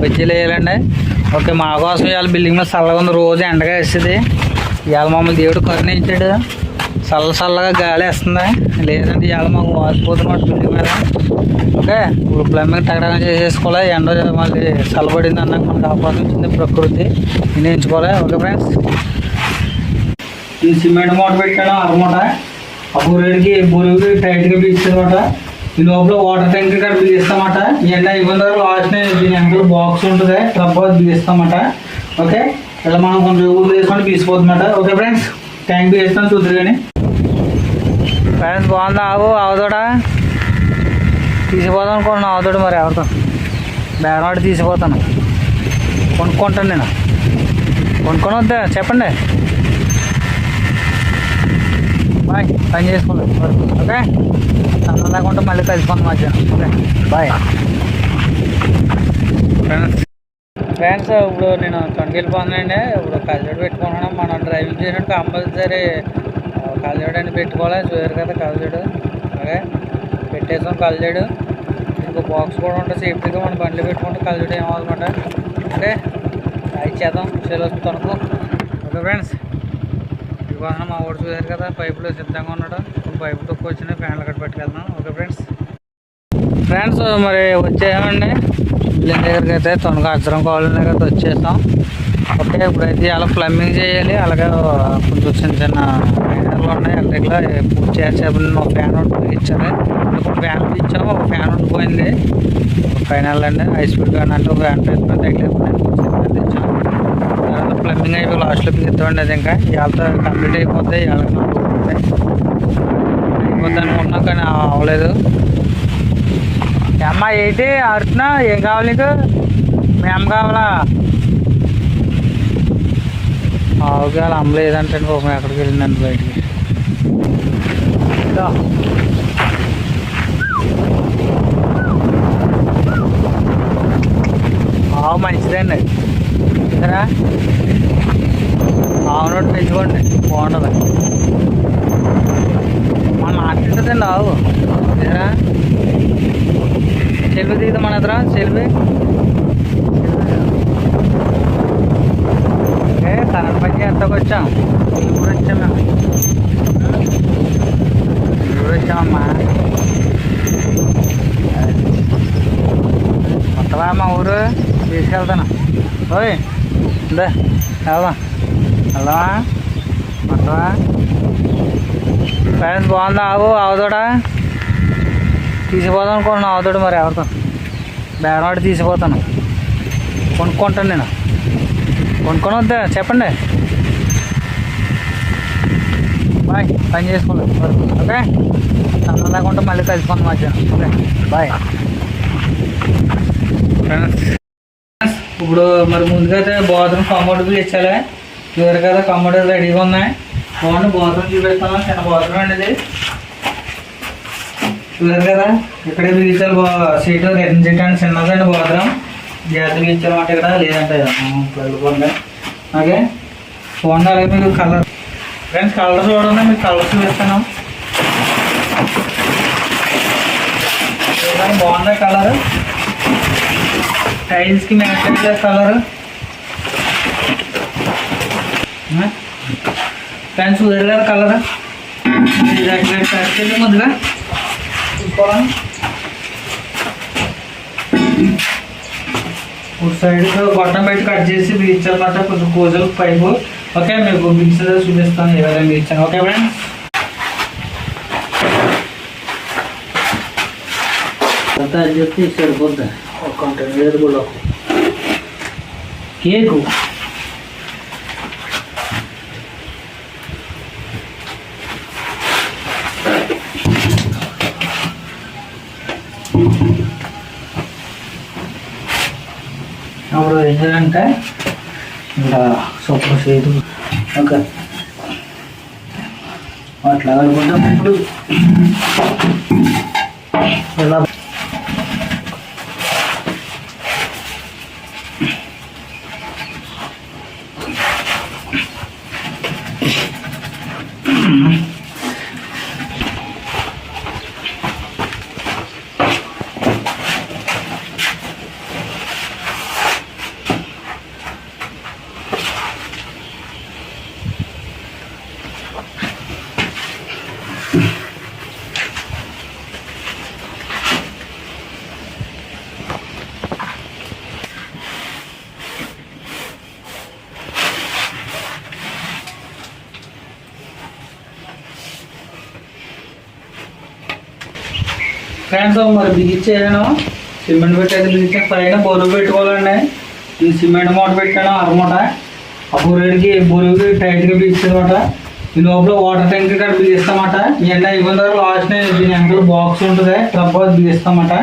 బజ్జీలు వేయాలండి ఓకే మా కోసం ఇవాళ బిల్డింగ్ మీద చల్లగా ఉంది. రోజు ఎండగా వేస్తుంది ఇవాళ మమ్మల్ని దేవుడు కరుణించాడు. చల్ల చల్లగా గాలి వేస్తుంది. లేదంటే ఇవాళ మాకు వాసిపోతున్నమాట బిల్డింగ్ మీద. ఓకే ఇప్పుడు ప్లంబింగ్ టగడగా చేసేసుకోవాలి? ఎండ మళ్ళీ చల్లబడింది అన్నాక మనకు ఆపాదించింది ప్రకృతి. నేను ఎంచుకోవాలి? ఓకే ఫ్రెండ్స్ ఈ సిమెంట్ మూట పెట్టాను అరమూట. ఆ బురుడికి బురువుకి టైట్గా బిగించమాట ఈ లోపల వాటర్ ట్యాంక్ ఇక్కడ బిగిస్తామాట ఎండ అయిపోయిన తర్వాత లాస్ట్ దీని వెనకాల బాక్స్ ఉంటుంది. ట్రప్ బిగిస్తామట ఓకే ఇలా మనం కొంచెం ఊరు వేసుకొని బీసిపోతుందట ఓకే ఫ్రెండ్స్ ట్యాంక్ బిగిస్తాం చూద్దరు కానీ ఫ్రెండ్స్ బాగుందా? ఆవు ఆవుదోడా తీసిపోదాం అనుకున్నాను ఆవుదోడు మరి ఎవరితో? బేరవాడు తీసిపోతాను. కొనుక్కుంటాను నేను. కొనుక్కొని వద్దా? చెప్పండి. బాయ్. పని చేసుకోలేదు ఓకే? అన్నం లేకుండా మళ్ళీ కలిసిపోతాం మధ్యాహ్నం. ఓకే? బాయ్. ఫ్రెండ్స్. ఫ్రెండ్స్ ఇప్పుడు నేను తొండగిలిపోతున్నానండి. ఇప్పుడు కళ్ళజోడు పెట్టుకున్నాను మనం డ్రైవింగ్ చేయడానికి కంపల్సరీ కళ్ళజోడు అని పెట్టుకోవాలి. చూసారు కదా కళ్ళజోడు ఓకే? పెట్టేసాం కళ్ళజోడు ఇంకో బాక్స్ కూడా ఉంటుంది. సేఫ్టీగా మన బండ్లు పెట్టుకుంటే కళ్ళజోడు ఏమవుతుందన్నమాట ఓకే? అది చేద్దాం. సెలవు తణుకు. Okay friends. వాహనం మా ఊరు చూసారు కదా పైపులో సిద్ధంగా ఉన్నాడు. పైపు తక్కువ వచ్చినాయి ఫ్యాన్లు కట్టి పట్టుకెళ్తున్నాం. Okay friends. ఫ్రెండ్స్ మరి వచ్చేసామండి ఇల్లు దగ్గరికి అయితే తొనగా అచ్చరం కావాలని కదా వచ్చేసాం ఓకే ఇప్పుడైతే అలా ప్లంబింగ్ చేయాలి. అలాగే కొంచెం చిన్న చిన్న ఐడియాలు ఉన్నాయి. ఎలక్ట్రిక్లో పూర్తి చేసేప్పుడు ఒక ఫ్యాన్ ఒకటి ఇచ్చారు. ఇప్పుడు ఫ్యాన్ ఇచ్చాము. ఒక ఫ్యాన్ ఉండిపోయింది. ఫైనల్ అండి. హై స్పీడ్ ఫ్యాన్ అంటే ఒక ఫ్యాన్ తగిలేదు ప్లంబింగ్ అయిపోయి లాస్ట్లో పిలుస్తామండి అది ఇంకా ఇవాళతో కంప్లీట్ అయిపోతే ఇవాళ అయిపోద్ది అనుకుంటున్నాం కానీ అవ్వలేదు అమ్మ ఏంటి అడుగుతున్నా ఏం కావాలి నీకు మీ అమ్మ కావాలా ఆవుకి వాళ్ళ అమ్మ లేదంటే పాపం ఎక్కడికి వెళ్ళిందండి బయటికి ఇదో. ఆవు మంచిదండి సరే ఆవునోటి పెంచుకోండి బాగుంటుంది. మన మాట్లాడుతుందండి ఆవు సరే సెల్ఫీ దిగుదాం మన ఎదురా సెల్ఫీ. ఓకే కరెంట్ పని ఎంతకు వచ్చాం. ఇప్పుడు వచ్చాం మేము. ఇప్పుడు వచ్చామమ్మా. కొత్తవా మా ఊరు? తీసుకెళ్తాను. ఓయ్. ఇందా వెళ్దాం. వెళ్దామా? కొత్తవా ఫ్రెండ్స్ బాగుందా? ఆవు అవదోడా తీసిపోదాం అనుకున్నాను అవదోడు మరి ఎవరితో? బేరవాడి తీసిపోతాను. కొనుక్కుంటాను నేను. కొనుక్కొని వద్దా? చెప్పండి. బాయ్. పని చేసుకోలేదు. ఓకే? అన్నం లేకుండా మళ్ళీ కలిసిపోతాం మధ్యాహ్నం. ఓకే? బాయ్. ఫ్రెండ్స్ ఇప్పుడు మరి ముందుగా అయితే బాత్రూమ్ కంఫర్టబుల్ ఇచ్చాలే చూసారు కదా కంఫర్టబుల్ రెడీగా ఉన్నాయి. బాగుంది బాత్రూమ్ చూపిస్తాను చిన్న బాత్రూమ్ అండి ఇది. కదా ఇక్కడే బిగించాలి బా సీటు రిటర్న్ సీట్ అండి. చిన్నదండి బాత్రూమ్. జాగ్రత్తగా అంటే ఇక్కడ. లేదంటే వెళ్ళిపోండి ఓకే? ఫోన్ అలాగే మీకు కలర్ ఫ్రెండ్స్ కలర్ చూడండి మీకు కలర్ చూపిస్తాను బాగుంది కలర్ టైల్స్కి మ్యాచ్ అయ్యే కలర్ ఫ్రెండ్స్ చూసారు కదా కలర్ ఇది ముందుగా చూసుకోవాలి ఒక సైడ్ గొట్టం పెట్టి కట్ చేసి బిగించాలన్నమాట కొంచెం కూజలు పైపు ఓకే మీకు బిగించదో చూపిస్తాను ఏ విధంగా బిగించాను ఓకే ఫ్రెండ్స్ అంతా అది చెప్తే సరిపోద్ది ఒక కంటైనర్ కూడా కేకు అప్పుడు ఎందుకంటే ఇంకా సూపర్ చేయదు ఓకే. అట్లా అనుకుంటాం ఇప్పుడు ఎలా ఫ్రెండ్స్ మరి బిగించాను సిమెంట్ పెట్టేది బిగించే పైన బరువు పెట్టుకోవాలండి. ఈ సిమెంట్ మూట పెట్టాను అరమూట ఆ బొరువుకి బొరువుకి టైట్గా బిగించమాట ఈ లోపల వాటర్ ట్యాంక్ ఇక్కడ బిగిస్తామట ఎండ అయిపోయిన తర్వాత లాస్ట్ దీని వెనకాల బాక్స్ ఉంటుంది. ట్రప్ బిగిస్తామట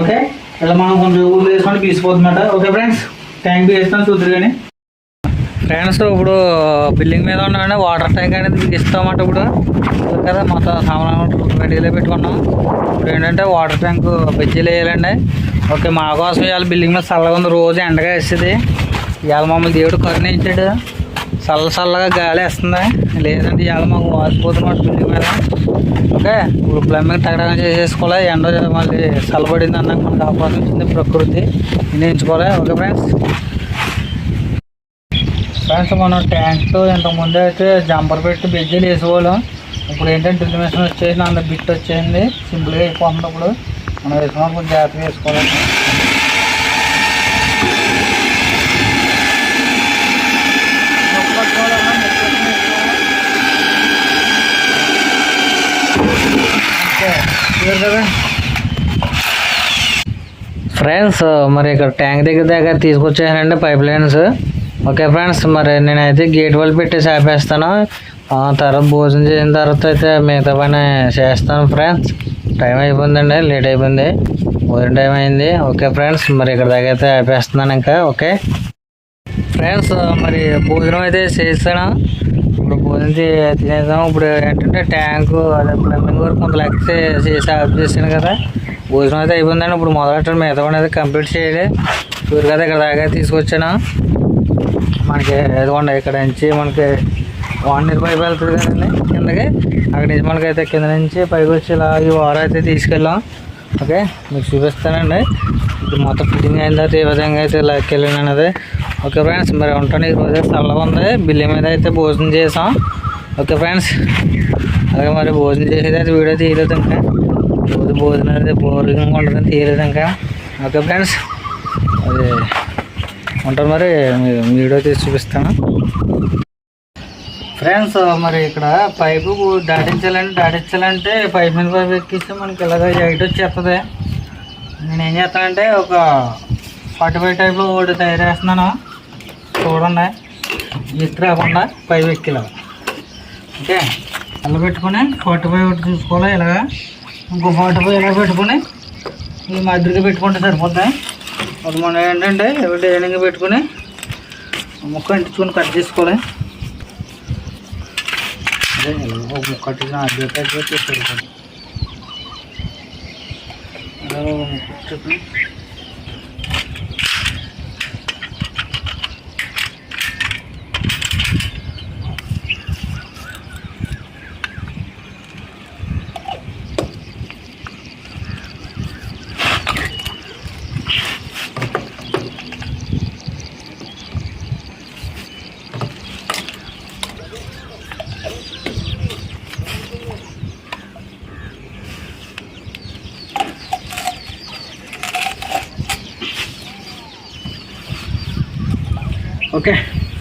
ఓకే? ఇలా మనం కొంచెం ఊళ్ళు వేసుకొని బిగిసిపోతుందన్నమాట ఓకే ఫ్రెండ్స్ ట్యాంక్ బిగిస్తాం చూద్దరు కానీ ఫ్రెండ్స్ ఇప్పుడు బిల్డింగ్ మీద ఉన్నామండి. వాటర్ ట్యాంక్ అనేది మీకు ఇస్తామంట ఇప్పుడు. కదా మొత్తం సామాన్లు రెడీలో పెట్టుకున్నాం. ఇప్పుడు ఏంటంటే వాటర్ ట్యాంక్ బెజ్జీలు వేయాలండి. ఓకే మా కోసం ఇవాళ బిల్డింగ్ మీద చల్లగా ఉంది. రోజు ఎండగా వేస్తుంది ఇవాళ మమ్మల్ని దేవుడు కరుణించాడు. చల్ల చల్లగా గాలి వేస్తుంది. లేదంటే ఇవాళ మాకు వాసిపోతున్నమాట బిల్డింగ్ మీద. ఓకే ఇప్పుడు ప్లంబింగ్ తగ్గడం చేసేసుకోవాలి? ఎండ మళ్ళీ చల్లబడింది అన్నాక మనకు అవకాశం వచ్చింది ప్రకృతి. నిర్ణయించుకోవాలి ఓకే ఫ్రెండ్స్ ఫ్రెండ్స్ మనం ట్యాంక్ ఇంతకుముందు అయితే జంపర్ పెట్టి బెజ్జీలు వేసేవాళ్ళం. ఇప్పుడు ఏంటంటే డ్రిల్ మిషన్ వచ్చేసి అంత బిట్ వచ్చేసింది. సింపుల్గా అయిపోతుంది ఇప్పుడు మనం వేసుకున్నప్పుడు కొంచెం జాగ్రత్తగా వేసుకోవాలి. ఫ్రెండ్స్ మరి ఇక్కడ ట్యాంక్ దగ్గర దగ్గర తీసుకొచ్చానండి పైప్ లైన్స్. ఓకే ఫ్రెండ్స్ మరి నేనైతే గేట్ వాళ్ళు పెట్టేసి ఆపేస్తాను. ఆ తర్వాత భోజనం చేసిన తర్వాత అయితే మిగతా పని చేస్తాను ఫ్రెండ్స్. టైం అయిపోయిందండి లేట్ అయిపోయింది. భోజనం టైం అయింది. ఓకే ఫ్రెండ్స్ మరి ఇక్కడ దాకా అయితే ఆపేస్తున్నాను ఇంకా. ఓకే ఫ్రెండ్స్ మరి భోజనం అయితే చేస్తాను ఇప్పుడు భోజనం తినేద్దాం. ఇప్పుడు ఏంటంటే ట్యాంకు అదే ప్లంబింగ్ వరకు కొంత లెక్క చేసి ఆఫ్ కదా. భోజనం అయితే అయిపోయిందండి. ఇప్పుడు మొదలెట్టడం మిగతా పని అయితే కంప్లీట్ చేయాలి. చూరు కదా ఇక్కడ దాకా తీసుకొచ్చాను. మనకి ఎదుగుండ ఇక్కడ నుంచి మనకి వాన్ నీరు పైపు వెళ్తుంది కదండి. కిందకి అక్కడ నుంచి మనకైతే కింద నుంచి పైకి వచ్చి ఇలా ఈ వారం అయితే తీసుకెళ్ళాం. ఓకే మీకు చూపిస్తానండి. ఇది మొత్తం ఫిట్టింగ్ అయిన తర్వాత ఈ విధంగా అయితే ఇలా వెళ్ళాను అనేది ఓకే ఫ్రెండ్స్ మరి ఉంటాను. ఈరోజు చల్లగా ఉంది. బిల్లి మీద అయితే భోజనం చేసాం. ఓకే ఫ్రెండ్స్ అలాగే మరి భోజనం చేసేది అయితే వీడియో తీయలేదు ఇంకా. రోజు భోజనం అయితే బోరింగ్గా ఉండదని తీయలేదు ఇంకా. ఓకే ఫ్రెండ్స్ అది ఉంటారు మరి వీడియో తీసి చూపిస్తాను. ఫ్రెండ్స్ మరి ఇక్కడ పైపు దాటించాలంటే దాటించాలంటే పైప్ మీద పైపు ఎక్కిస్తే మనకి ఇలాగ ఎయిట్ వచ్చేస్తుంది. నేను ఏం చేస్తానంటే ఒక ఫార్టీ ఫైవ్ టైప్లో ఒకటి తయారు చేస్తున్నాను. చూడండి. ఎక్కి రాకుండా పైపు ఎక్కిలా ఓకే? అలా పెట్టుకొని ఫార్టీ ఫైవ్ ఒకటి చూసుకోవాలి ఇలాగా. ఇంకో ఫార్టీ ఫైవ్ ఇలా పెట్టుకొని ఈ మాదిరిగా పెట్టుకుంటే సరిపోతాయి అది మనం ఏంటంటే ఎవరి డైనింగ్ పెట్టుకుని ముక్క అంటించుకొని కట్ చేసుకోవాలి అదే ముక్క అంటించిన అద్దె పెట్టి చెప్పండి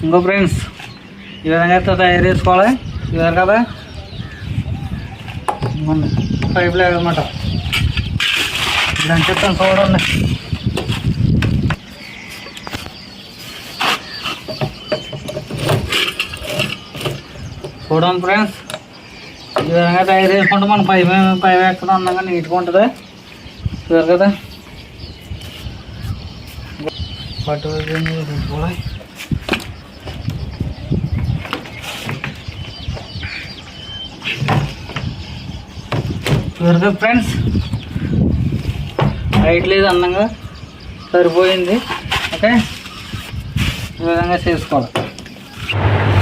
ఇంకో ఫ్రెండ్స్ ఈ విధంగా అయితే తయారు చేసుకోవాలి. ఇవ్వరు కదా? పైప్ లేదు అనమాట దాని చెప్తాను చూడండి. చూడండి ఫ్రెండ్స్ ఈ విధంగా తయారు చేసుకుంటే మన పై పై ఎక్కడ అందంగా నీట్గా ఉంటుంది. చూడారు కదా? పట్టు పెట్టుకోవాలి చూడగా ఫ్రెండ్స్? హైట్ లేదు అందంగా సరిపోయింది. ఓకే? ఈ విధంగా చేసుకోవాలి.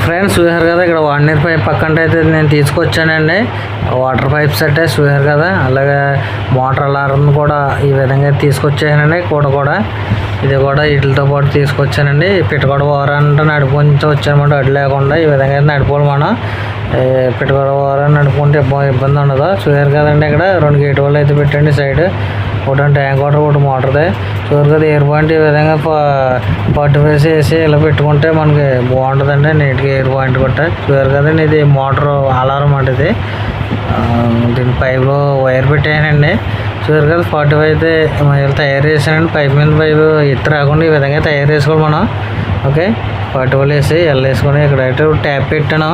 ఫ్రెండ్స్ చూసారు కదా ఇక్కడ వన్ పైప్ పక్కన అయితే నేను తీసుకొచ్చానండి. వాటర్ పైప్స్ అంటే చూసారు కదా అలాగే మోటార్ అలారం కూడా ఈ విధంగా తీసుకొచ్చానండి కూడా కూడా. ఇది కూడా వీటితో పాటు తీసుకొచ్చానండి. పిట్టగొడ వారంటే నడుపుకుంటూ వచ్చానమాట అడ్డు లేకుండా ఈ విధంగా అయితే నడుపుకోవాలి మనం. ఏ, పిట్టగొడ నడుపుకుంటే ఇబ్బంది ఉండదు. చూసారు కదండి ఇక్కడ రెండు గేట్ వాళ్ళు అయితే పెట్టండి సైడ్. ఒకటి ట్యాంక్ వాటర్ ఒకటి మోటార్ది. చూసారు కదా ఎయిర్ పాయింట్ ఈ విధంగా పట్టు వేసి వేసి ఇలా పెట్టుకుంటే మనకి బాగుంటుందండి నీట్గా ఎయిర్ పాయింట్ కొట్ట. చూసారు కదండి ఇది మోటార్ అలారం అంటే ఇది. దీని పైపులో వైర్ పెట్టానండి చూసారు కదా ఫార్టీ ఫైవ్ అయితే మనం తయారు చేసానండి పైప్ మీద పైపు ఎత్తు రాకుండా ఈ విధంగా తయారు చేసుకోవాలి మనం. ఓకే? ఫార్టీ ఫైవ్ వేసి ఎల్ వేసుకొని ఇక్కడ అయితే ట్యాప్ పెట్టాను.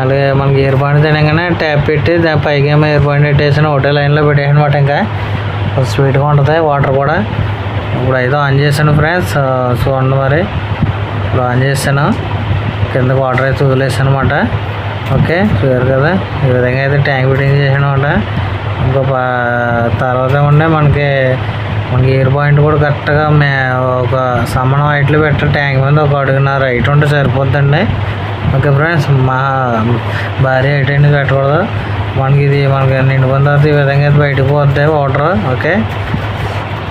అలాగే మనకి ఎయిర్ పాయింట్ తినగానే ట్యాప్ పెట్టి దాని పైకి ఏమో ఎయిర్ పాయింట్ పెట్టేసాను ఒకటే లైన్లో పెట్టేసాను అనమాట ఇంకా. స్వీట్గా ఉంటుంది. వాటర్ కూడా. ఇప్పుడు అయితే ఆన్ చేశాను ఫ్రెండ్స్. చూడండి మరి ఇప్పుడు ఆన్ చేశాను. కింద వాటర్ అయితే వదిలేసాను అనమాట ఓకే చూడారు కదా? ఈ విధంగా అయితే ట్యాంక్ ఫిట్టింగ్ చేసాను అనమాట ఇంకో తర్వాత ఉండే మనకి మనకి ఇయర్ పాయింట్ కూడా కరెక్ట్గా మే ఒక సమానం హైట్లు పెట్ట ట్యాంక్ మీద ఒక అడుగున్నర హైట్ ఉంటే సరిపోద్దండి. ఓకే ఫ్రెండ్స్ మా భారీ హైట్ అనేది పెట్టకూడదు. మనకి ఇది మనకి నిండుకున్న తర్వాత ఈ విధంగా అయితే బయటకు పోద్ది water okay?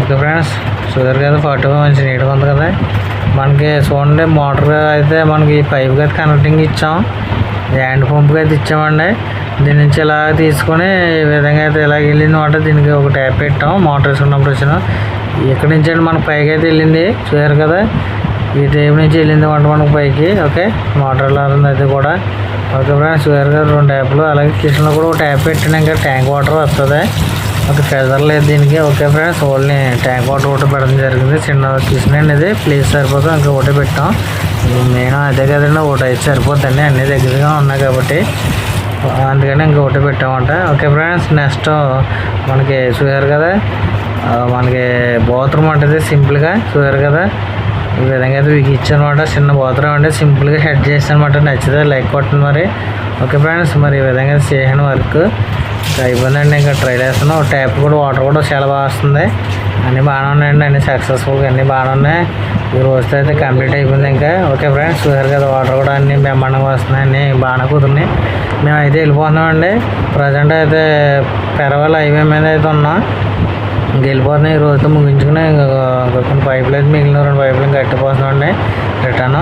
Okay friends sugar కదా ఫార్టీ ఫైవ్ మంచి నీట్గా ఉంది కదా. మనకి చూడండి మోటార్ అయితే మనకి పైప్కి అయితే కనెక్టింగ్ ఇచ్చాం. హ్యాండ్ పంప్కి అయితే ఇచ్చామండి. దీని నుంచి ఇలా తీసుకొని ఈ విధంగా అయితే ఇలా వెళ్ళింది మాట దీనికి ఒక ట్యాప్ పెట్టాం మోటార్ వేసుకున్నప్పుడు వచ్చిన. ఇక్కడి నుంచి అండి మనకు పైకి అయితే వెళ్ళింది చూసారు కదా? ఈ టైప్ నుంచి వెళ్ళింది వంట మనకు పైకి ఓకే? మోటార్ లారింది అది కూడా. ఓకే ఫ్రెండ్స్ వేరుగా కదా రెండు ట్యాప్లు అలాగే కిచెన్లో కూడా ఒక ట్యాప్ పెట్టినాక ట్యాంక్ వాటర్ వస్తుంది. ఒక ఫెదర్ లేదు దీనికి okay friends? Only tank water ఒకటి పెట్టడం జరిగింది. చిన్న కిచెన్ అండి ఇది. ప్లేస్ సరిపోతుంది ఇంకా ఒకటి పెట్టాం. నేను అదే కదండి ఒకటి అయితే సరిపోద్దండి. అన్ని దగ్గరగా ఉన్నాయి కాబట్టి. అందుకని ఇంకా ఒకటి పెట్టామంట. ఓకే ఫ్రెండ్స్ నెక్స్ట్ మనకి చూసారు కదా. మనకి బాత్రూమ్ అంటది సింపుల్గా. చూసారు కదా. ఈ విధంగా అయితే మీకు ఇచ్చానమాట. చిన్న బాత్రూమ్ అంటే సింపుల్గా హెడ్ చేసాను అనమాట నచ్చితే లైక్ కొట్టండి మరి. ఓకే ఫ్రెండ్స్ మరి ఈ విధంగా చేసాను వర్క్. అయిపోయిందండి. ఇంకా ట్రై చేస్తున్నాం. ట్యాప్ కూడా వాటర్ కూడా చాలా బాగా వస్తుంది. అన్నీ బాగానే ఉన్నాయండి. అన్నీ సక్సెస్ఫుల్గా అన్నీ బాగానే ఉన్నాయి. ఈ రోజుతో అయితే కంప్లీట్ అయిపోయింది ఇంకా. ఓకే ఫ్రెండ్స్ చూసారు కదా వాటర్ కూడా అన్నీ బ్రహ్మాండంగా వస్తున్నాయి. అన్నీ బాగానే కుదిరినాయి. మేమైతే వెళ్ళిపోతున్నామండి. ప్రజెంట్ అయితే పెరవాల హైవే మీద అయితే ఉన్నాం. వెళ్ళిపోతున్నాయి ఈ రోజుతో ముగించుకుని ఇంకా కొన్ని పైపులు అయితే మిగిలిన రెండు పైపులు ఇంకా కట్టిపోతున్నామండి రిటర్న్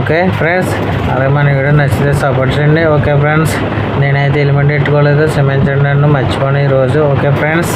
ఓకే ఫ్రెండ్స్ అలాగే మన వీడియో నచ్చితే సపోర్ట్ చేయండి. ఓకే ఫ్రెండ్స్ నేనైతే ఎలిమెంట్ పెట్టుకోలేదు క్షమించండి నన్ను మర్చిపోను ఈరోజు ఓకే ఫ్రెండ్స్